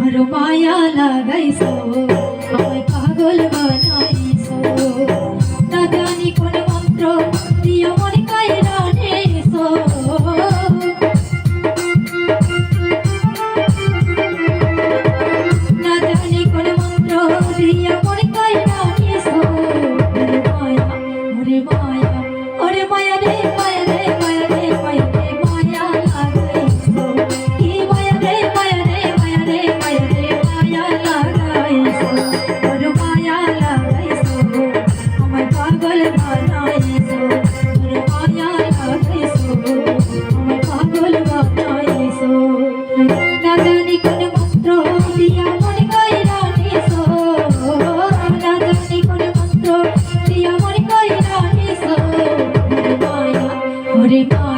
ভরো মায়া লাগাইছো আমায় পাগল বানাইছো। না জানি কোন ഒരു താ